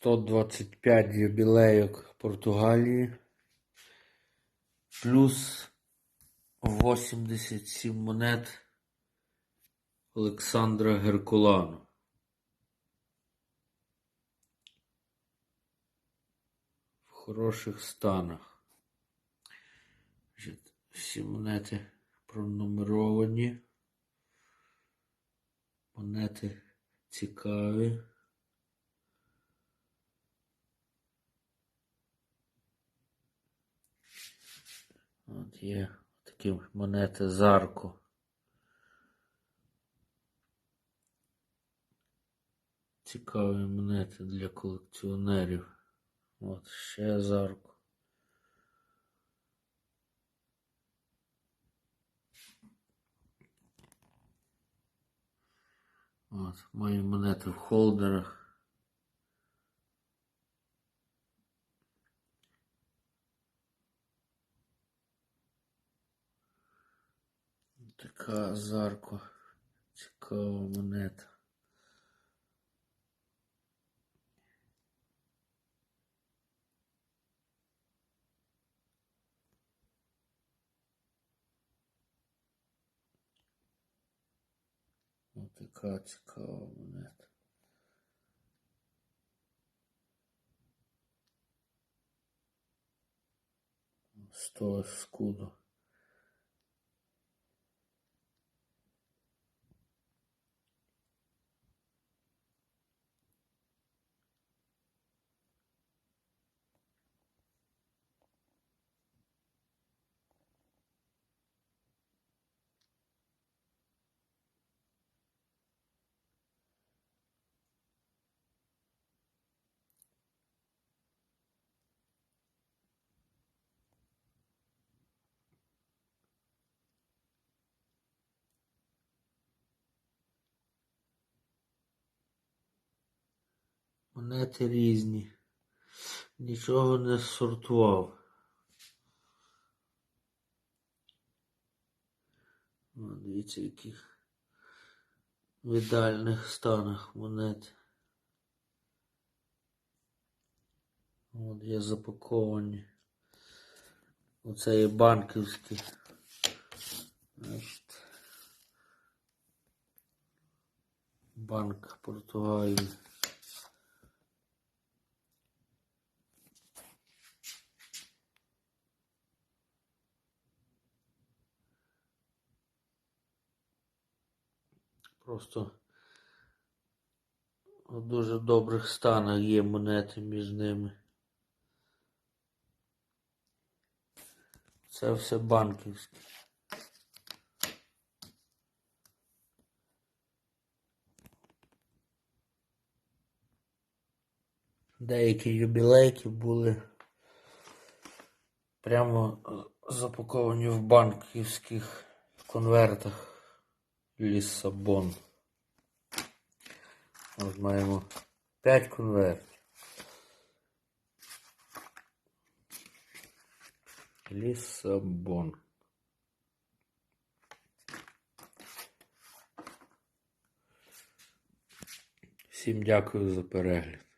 125 юбілейок Португалії. Плюс 87 монет Олександра Геркулану. В хороших станах. Всі монети пронумеровані. Монети цікаві. От є такі монети Зарко. Цікаві монети для колекціонерів. От ще Зарко. От, мої монети в холдерах. Така зарко. Цікава монета. Така цікава монета. Сто скуду. Монети різні. Нічого не сортував. О, дивіться, в яких в ідеальних станах монети. От є запаковані. Оце є банківські. Значить, Банк Португалії. Просто в дуже добрих станах є монети між ними. Це все банківське. Деякі юбілейки були прямо запаковані в банківських конвертах Лісабон. От маємо 5 конвертів. Лісабон. Всім дякую за перегляд.